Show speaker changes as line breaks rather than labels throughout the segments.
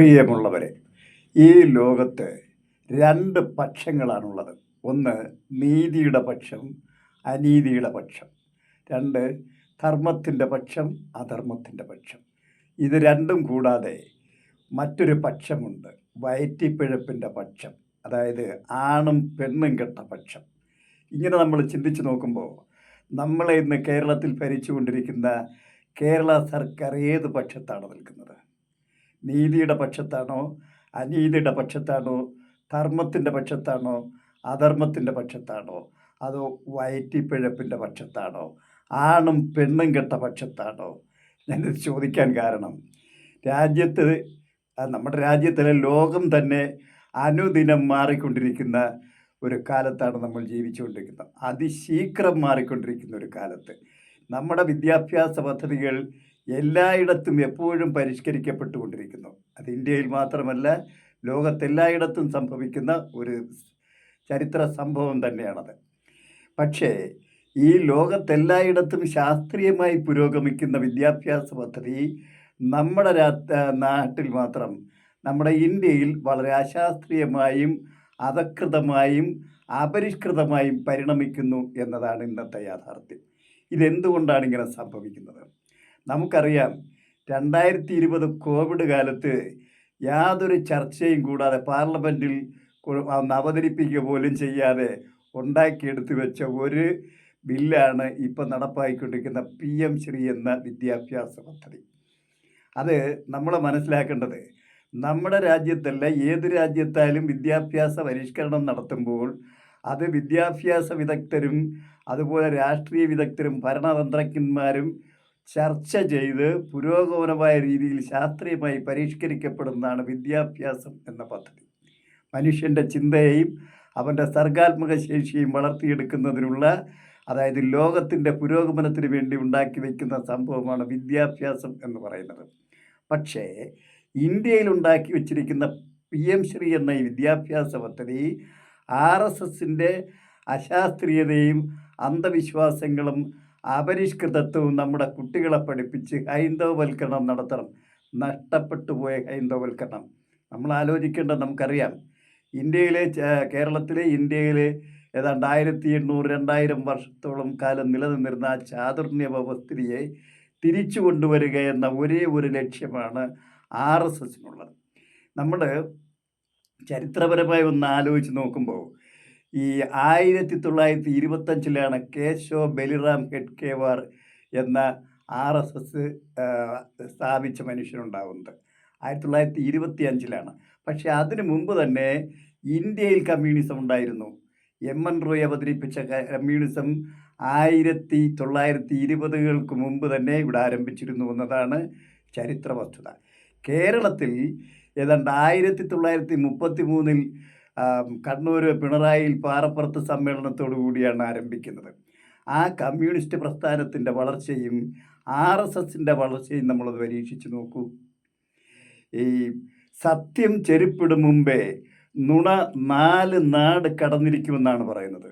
പ്രിയമുള്ളവരെ ഈ ലോകത്ത് രണ്ട് പക്ഷങ്ങളാണുള്ളത്. ഒന്ന് നീതിയുടെ പക്ഷം അനീതിയുടെ പക്ഷം. രണ്ട് ധർമ്മത്തിന്റെ പക്ഷം അധർമ്മത്തിന്റെ പക്ഷം. ഇത് രണ്ടും കൂടാതെ മറ്റൊരു പക്ഷമുണ്ട് വയറ്റിപ്പിഴപ്പിന്റെ പക്ഷം. അതായത് ആണും പെണ്ണും കെട്ട പക്ഷം. ഇങ്ങനെ നമ്മൾ ചിന്തിച്ചു നോക്കുമ്പോൾ നമ്മളെ ഇന്ന് കേരളത്തിൽ ഭരിച്ചുകൊണ്ടിരിക്കുന്ന കേരള സർക്കാർ ഏത് പക്ഷത്താണ് നിൽക്കുന്നത്? നീതിയുടെ പക്ഷത്താണോ അനീതിയുടെ പക്ഷത്താണോ ധർമ്മത്തിന്റെ പക്ഷത്താണോ അധർമ്മത്തിന്റെ പക്ഷത്താണോ അതോ വയറ്റിപ്പിഴപ്പിന്റെ പക്ഷത്താണോ ആണും പെണ്ണും കെട്ട പക്ഷത്താണോ? ഞാനിത് ചോദിക്കാൻ കാരണം രാജ്യത്ത് നമ്മുടെ രാജ്യത്തിലെ ലോകം തന്നെ അനുദിനം മാറിക്കൊണ്ടിരിക്കുന്ന ഒരു കാലത്താണ് നമ്മൾ ജീവിച്ചുകൊണ്ടിരിക്കുന്നത്. അതിശീഘ്രം മാറിക്കൊണ്ടിരിക്കുന്ന ഒരു കാലത്ത്. നമ്മുടെ വിദ്യാഭ്യാസ പദ്ധതികൾ എല്ലായിടത്തും എപ്പോഴും പരിഷ്കരിക്കപ്പെട്ടുകൊണ്ടിരിക്കുന്നു. അത് ഇന്ത്യയിൽ മാത്രമല്ല ലോകത്തെല്ലായിടത്തും സംഭവിക്കുന്ന ഒരു ചരിത്ര സംഭവം തന്നെയാണത്. പക്ഷേ ഈ ലോകത്തെല്ലായിടത്തും ശാസ്ത്രീയമായി പുരോഗമിക്കുന്ന വിദ്യാഭ്യാസ പദ്ധതി നമ്മുടെ നാട്ടിൽ മാത്രം നമ്മുടെ ഇന്ത്യയിൽ വളരെ അശാസ്ത്രീയമായും അധകൃതമായും അപരിഷ്കൃതമായും പരിണമിക്കുന്നു എന്നതാണ് ഇന്നത്തെ യാഥാർത്ഥ്യം. ഇതെന്തുകൊണ്ടാണ് ഇങ്ങനെ സംഭവിക്കുന്നത്? നമുക്കറിയാം രണ്ടായിരത്തി ഇരുപത് കോവിഡ് കാലത്ത് യാതൊരു ചർച്ചയും കൂടാതെ പാർലമെന്റിൽ അവതരിപ്പിക്കുക പോലും ചെയ്യാതെ ഉണ്ടാക്കിയെടുത്ത് വെച്ച ഒരു ബില്ലാണ് ഇപ്പം നടപ്പായിക്കൊണ്ടിരിക്കുന്ന പി എം ശ്രീ എന്ന വിദ്യാഭ്യാസ പദ്ധതി. അത് നമ്മൾ മനസ്സിലാക്കേണ്ടത് നമ്മുടെ രാജ്യത്തല്ല ഏത് രാജ്യത്തായാലും വിദ്യാഭ്യാസ പരിഷ്കരണം നടത്തുമ്പോൾ അത് വിദ്യാഭ്യാസ വിദഗ്ധരും അതുപോലെ രാഷ്ട്രീയ വിദഗ്ധരും ഭരണതന്ത്രജ്ഞന്മാരും ചർച്ച ചെയ്ത് പുരോഗമനമായ രീതിയിൽ ശാസ്ത്രീയമായി പരിഷ്കരിക്കപ്പെടുന്നതാണ് വിദ്യാഭ്യാസം എന്ന പദ്ധതി. മനുഷ്യന്റെ ചിന്തയെയും അവന്റെ സർഗാത്മക ശേഷിയും വളർത്തിയെടുക്കുന്നതിനുള്ള അതായത് ലോകത്തിന്റെ പുരോഗമനത്തിന് വേണ്ടി ഉണ്ടാക്കി വയ്ക്കുന്ന സംഭവമാണ് വിദ്യാഭ്യാസം എന്ന് പറയുന്നത്. പക്ഷേ ഇന്ത്യയിൽ ഉണ്ടാക്കി വച്ചിരിക്കുന്ന പി എം ശ്രീ എന്ന ഈ വിദ്യാഭ്യാസ പദ്ധതി ആർ എസ് എസിന്റെ അശാസ്ത്രീയതയും അന്ധവിശ്വാസങ്ങളും അപരിഷ്കൃതത്വവും നമ്മുടെ കുട്ടികളെ പഠിപ്പിച്ച് ഹൈന്ദവവൽക്കരണം നടത്തണം. നഷ്ടപ്പെട്ടു പോയ ഹൈന്ദവവൽക്കരണം. നമ്മൾ ആലോചിക്കേണ്ടത് നമുക്കറിയാം. ഇന്ത്യയിലെ കേരളത്തിലെ ഇന്ത്യയിലെ ഏതാണ്ട് ആയിരത്തി എണ്ണൂറ് രണ്ടായിരം വർഷത്തോളം കാലം നിലനിന്നിരുന്ന ആ ചാതുർണ്യ വ്യവസ്ഥിതിയെ തിരിച്ചു കൊണ്ടുവരിക എന്ന ഒരേ ഒരു ലക്ഷ്യമാണ് ആർ എസ് എസിനുള്ളത്. നമ്മൾ ചരിത്രപരമായി ഒന്ന് ആലോചിച്ച് നോക്കുമ്പോൾ ഈ ആയിരത്തി തൊള്ളായിരത്തി ഇരുപത്തഞ്ചിലാണ് കേശോ ബലിറാം ഹെഡ്കേവാർ എന്ന ആർ എസ് എസ് സ്ഥാപിച്ച മനുഷ്യനുണ്ടാവുന്നത്. ആയിരത്തി തൊള്ളായിരത്തി ഇരുപത്തി അഞ്ചിലാണ് പക്ഷേ അതിനു മുമ്പ് തന്നെ ഇന്ത്യയിൽ കമ്മ്യൂണിസം ഉണ്ടായിരുന്നു. എം എൻ റോയ് അവതരിപ്പിച്ച കമ്മ്യൂണിസം ആയിരത്തി തൊള്ളായിരത്തി ഇരുപതുകൾക്ക് മുമ്പ് തന്നെ ഇവിടെ ആരംഭിച്ചിരുന്നു എന്നതാണ് ചരിത്ര വസ്തുത. കേരളത്തിൽ ഏതാണ്ട് ആയിരത്തി തൊള്ളായിരത്തി മുപ്പത്തി മൂന്നിൽ കണ്ണൂർ പിണറായിയിൽ പാറപ്പുറത്ത് സമ്മേളനത്തോടു കൂടിയാണ് ആരംഭിക്കുന്നത്. ആ കമ്മ്യൂണിസ്റ്റ് പ്രസ്ഥാനത്തിന്റെ വളർച്ചയും ആർ എസ് എസിന്റെ വളർച്ചയും നമ്മളത് പരീക്ഷിച്ച് നോക്കൂ. ഈ സത്യം ചെരുപ്പിടും മുമ്പേ നുണ നാല് നാട് കടന്നിരിക്കുമെന്നാണ് പറയുന്നത്.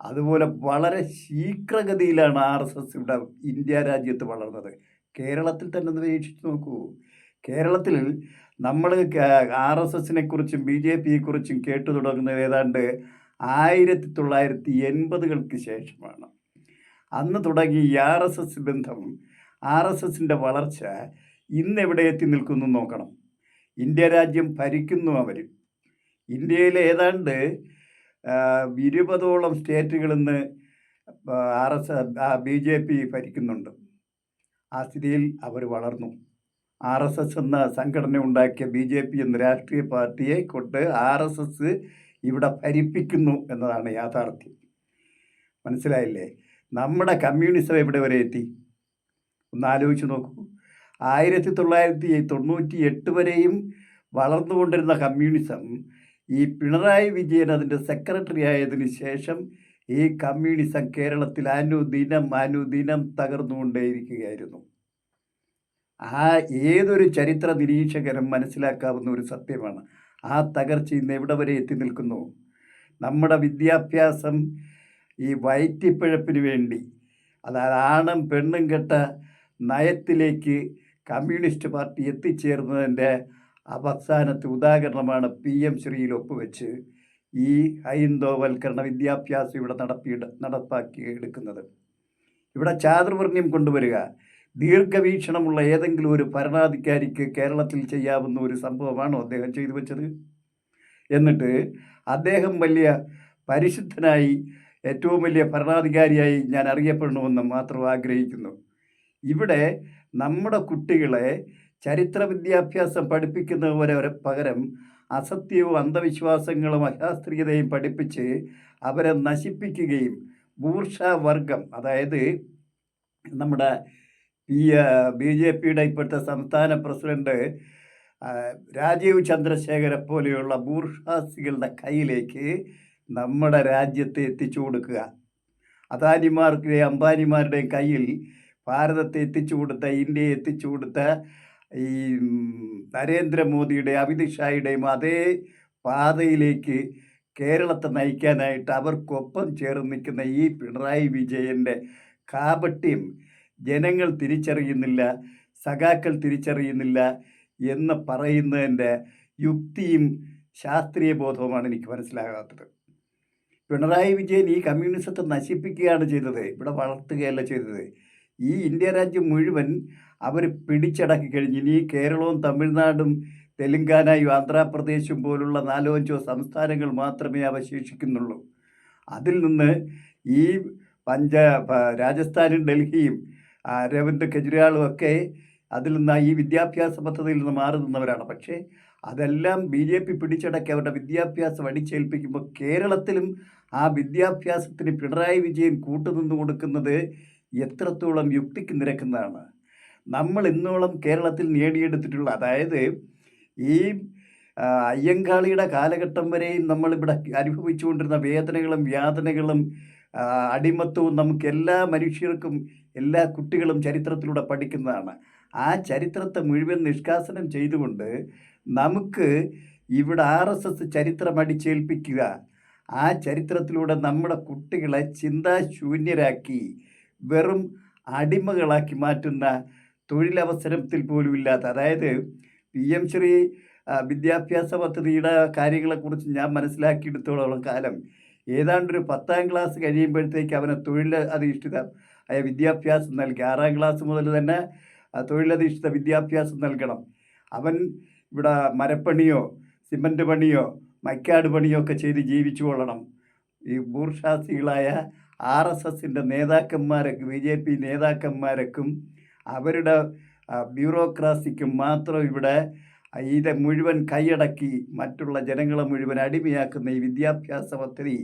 അതുപോലെ വളരെ ശീഘ്രഗതിയിലാണ് ആർ എസ് എസ് ഇവിടെ ഇന്ത്യ രാജ്യത്ത് വളർന്നത്. കേരളത്തിൽ തന്നെ ഒന്ന് പരീക്ഷിച്ച് നോക്കൂ. കേരളത്തിൽ നമ്മൾ ആർ എസ് എസിനെ കുറിച്ചും ബി ജെ പിയെ കുറിച്ചും കേട്ടു തുടങ്ങുന്നത് ഏതാണ്ട് ആയിരത്തി തൊള്ളായിരത്തി എൺപതുകൾക്ക് ശേഷമാണ്. അന്ന് തുടങ്ങി ഈ ആർ എസ് എസ് ബന്ധം ആർ എസ് എസിന്റെ വളർച്ച ഇന്ന് എവിടെ എത്തി നിൽക്കുന്നു നോക്കണം. ഇന്ത്യ രാജ്യം ഭരിക്കുന്നു അവർ ഇന്ത്യയിൽ ഏതാണ്ട് ഇരുപതോളം സ്റ്റേറ്റുകളിൽ നിന്ന് R S B J P ഭരിക്കുന്നുണ്ട്. ആ സ്ഥിതിയിൽ അവർ വളർന്നു. ആർ എസ് എസ് എന്ന സംഘടന ഉണ്ടാക്കിയ ബി ജെ പി എന്ന രാഷ്ട്രീയ പാർട്ടിയെ കൊണ്ട് ആർ എസ് എസ് ഇവിടെ ഭരിപ്പിക്കുന്നു എന്നതാണ് യാഥാർത്ഥ്യം. മനസ്സിലായില്ലേ? നമ്മുടെ കമ്മ്യൂണിസം എവിടെ വരെ എത്തി? ഒന്ന് ആലോചിച്ച് നോക്കൂ. ആയിരത്തി തൊള്ളായിരത്തി തൊണ്ണൂറ്റി എട്ട് വരെയും വളർന്നുകൊണ്ടിരുന്ന കമ്മ്യൂണിസം ഈ പിണറായി വിജയൻ അതിന്റെ സെക്രട്ടറി ആയതിന് ശേഷം ഈ കമ്മ്യൂണിസം കേരളത്തിൽ അനുദിനം അനുദിനം തകർന്നുകൊണ്ടേയിരിക്കുകയായിരുന്നു. ആ ഏതൊരു ചരിത്ര നിരീക്ഷകനും മനസ്സിലാക്കാവുന്ന ഒരു സത്യമാണ്. ആ തകർച്ച ഇന്ന് എവിടെ വരെ എത്തി നിൽക്കുന്നു? നമ്മുടെ വിദ്യാഭ്യാസം ഈ വയറ്റിപ്പിഴപ്പിന് വേണ്ടി അതായത് ആണും പെണ്ണും കെട്ട നയത്തിലേക്ക് കമ്മ്യൂണിസ്റ്റ് പാർട്ടി എത്തിച്ചേർന്നതിന്റെ അവസാനത്തെ ഉദാഹരണമാണ് പി എം ശ്രീയിൽ ഒപ്പുവെച്ച് ഈ ഹൈന്ദവൽക്കരണ വിദ്യാഭ്യാസം ഇവിടെ നടപ്പി നടപ്പാക്കി എടുക്കുന്നത് ഇവിടെ ചാതുർവർണ്യം കൊണ്ടുവരിക. ദീർഘവീക്ഷണമുള്ള ഏതെങ്കിലും ഒരു ഭരണാധികാരിക്ക് കേരളത്തിൽ ചെയ്യാവുന്ന ഒരു സംഭവമാണോ അദ്ദേഹം ചെയ്തു വെച്ചത്? എന്നിട്ട് അദ്ദേഹം വലിയ പരിശുദ്ധനായി ഏറ്റവും വലിയ ഭരണാധികാരിയായി ഞാൻ അറിയപ്പെടണമെന്ന് മാത്രം ആഗ്രഹിക്കുന്നു. ഇവിടെ നമ്മുടെ കുട്ടികളെ ചരിത്ര വിദ്യാഭ്യാസം പഠിപ്പിക്കുന്നവരെ പകരം അസത്യവും അന്ധവിശ്വാസങ്ങളും അശാസ്ത്രീയതയും പഠിപ്പിച്ച് അവരെ നശിപ്പിക്കുകയും ബൂർഷ വർഗം അതായത് നമ്മുടെ പി ബി ജെ പിയുടെ ഇപ്പോഴത്തെ സംസ്ഥാന പ്രസിഡന്റ് രാജീവ് ചന്ദ്രശേഖരെ പോലെയുള്ള ബൂർഷാസികളുടെ കയ്യിലേക്ക് നമ്മുടെ രാജ്യത്തെ എത്തിച്ചു കൊടുക്കുക. അദാനിമാർക്കെയും അംബാനിമാരുടെയും കയ്യിൽ ഭാരതത്തെ എത്തിച്ചു കൊടുത്ത ഇന്ത്യയെ എത്തിച്ചു കൊടുത്ത ഈ നരേന്ദ്രമോദിയുടെയും നരേന്ദ്രമോദിയുടെ അമിത് ഷായുടെയും അതേ പാതയിലേക്ക് കേരളത്തെ നയിക്കാനായിട്ട് അവർക്കൊപ്പം ചേർന്ന് നിൽക്കുന്ന ഈ പിണറായി വിജയന്റെ കാപട്യം ജനങ്ങൾ തിരിച്ചറിയുന്നില്ല സഖാക്കൾ തിരിച്ചറിയുന്നില്ല എന്ന് പറയുന്നതിന്റെ യുക്തിയും ശാസ്ത്രീയ ബോധവുമാണ് എനിക്ക് മനസ്സിലാകാത്തത്. പിണറായി വിജയൻ ഈ കമ്മ്യൂണിസത്തെ നശിപ്പിക്കുകയാണ് ചെയ്തത് ഇവിടെ വളർത്തുകയല്ല ചെയ്തത്. ഈ ഇന്ത്യ രാജ്യം മുഴുവൻ അവർ പിടിച്ചടക്കി കഴിഞ്ഞ് ഇനി കേരളവും തമിഴ്നാടും തെലുങ്കാനയും ആന്ധ്രാപ്രദേശും പോലുള്ള നാലോ അഞ്ചോ സംസ്ഥാനങ്ങൾ മാത്രമേ അവശേഷിക്കുന്നുള്ളൂ. അതിൽ നിന്ന് ഈ പഞ്ച രാജസ്ഥാനും ഡൽഹിയും അരവിന്ദ് കെജ്രിവാളും ഒക്കെ അതിൽ നിന്ന് ഈ വിദ്യാഭ്യാസ പദ്ധതിയിൽ നിന്ന് മാറി നിന്നവരാണ്. പക്ഷേ അതെല്ലാം ബി ജെ പി പിടിച്ചടക്കി അവരുടെ വിദ്യാഭ്യാസം അടിച്ചേൽപ്പിക്കുമ്പോൾ കേരളത്തിലും ആ വിദ്യാഭ്യാസത്തിന് പിണറായി വിജയൻ കൂട്ടുനിന്ന് കൊടുക്കുന്നത് എത്രത്തോളം യുക്തിക്ക് നിരക്കുന്നതാണ്. നമ്മൾ ഇന്നോളം കേരളത്തിൽ നേടിയെടുത്തിട്ടുള്ള അതായത് ഈ അയ്യങ്കാളിയുടെ കാലഘട്ടം വരെയും നമ്മളിവിടെ അനുഭവിച്ചുകൊണ്ടിരുന്ന വേദനകളും യാതനകളും ആ, അടിമത്തവും നമുക്ക് എല്ലാ മനുഷ്യർക്കും എല്ലാ കുട്ടികളും ചരിത്രത്തിലൂടെ പഠിക്കുന്നതാണ്. ആ ചരിത്രത്തെ മുഴുവൻ നിഷ്കാസനം ചെയ്തുകൊണ്ട് നമുക്ക് ഇവിടെ ആർ എസ് എസ് ചരിത്രം അടിച്ചേൽപ്പിക്കുക. ആ ചരിത്രത്തിലൂടെ നമ്മുടെ കുട്ടികളെ ചിന്താശൂന്യരാക്കി വെറും അടിമകളാക്കി മാറ്റുന്ന തൊഴിലവസരത്തിൽ പോലും ഇല്ലാത്ത അതായത് പി എം ശ്രീ വിദ്യാഭ്യാസ പദ്ധതിയുടെ കാര്യങ്ങളെക്കുറിച്ച് ഞാൻ മനസ്സിലാക്കിയെടുത്തോളം കാലം ഏതാണ്ടൊരു പത്താം ക്ലാസ് കഴിയുമ്പോഴത്തേക്ക് അവന് തൊഴിൽ അധിഷ്ഠിത ആയ വിദ്യാഭ്യാസം നൽകി. ആറാം ക്ലാസ് മുതൽ തന്നെ തൊഴിലധിഷ്ഠിത വിദ്യാഭ്യാസം നൽകണം. അവൻ ഇവിടെ മരപ്പണിയോ സിമന്റ് പണിയോ മൈക്കാട് പണിയോ ഒക്കെ ചെയ്ത് ജീവിച്ചു കൊള്ളണം. ഈ ബൂർഷാസികളായ ആർ എസ് എസിന്റെ നേതാക്കന്മാരൊക്കെ ബി ജെ പി നേതാക്കന്മാരൊക്കും അവരുടെ ബ്യൂറോക്രാസിക്കും മാത്രം ഇവിടെ ഇത് മുഴുവൻ കൈയടക്കി മറ്റുള്ള ജനങ്ങളെ മുഴുവൻ അടിമയാക്കുന്ന ഈ വിദ്യാഭ്യാസ പദ്ധതി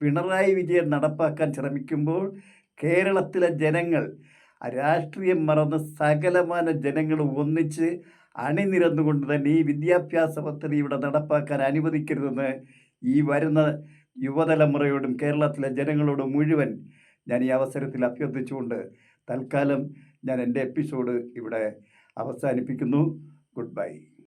പിണറായി വിജയൻ നടപ്പാക്കാൻ ശ്രമിക്കുമ്പോൾ കേരളത്തിലെ ജനങ്ങൾ രാഷ്ട്രീയം മറന്ന് സകലമാന ജനങ്ങൾ ഒന്നിച്ച് അണിനിരന്നുകൊണ്ട് തന്നെ ഈ വിദ്യാഭ്യാസ പദ്ധതി ഇവിടെ നടപ്പാക്കാൻ അനുവദിക്കരുതെന്ന് ഈ വരുന്ന യുവതലമുറയോടും കേരളത്തിലെ ജനങ്ങളോടും മുഴുവൻ ഞാൻ ഈ അവസരത്തിൽ അഭ്യർത്ഥിച്ചുകൊണ്ട് തൽക്കാലം ഞാൻ എന്റെ എപ്പിസോഡ് ഇവിടെ അവസാനിപ്പിക്കുന്നു. Good bye.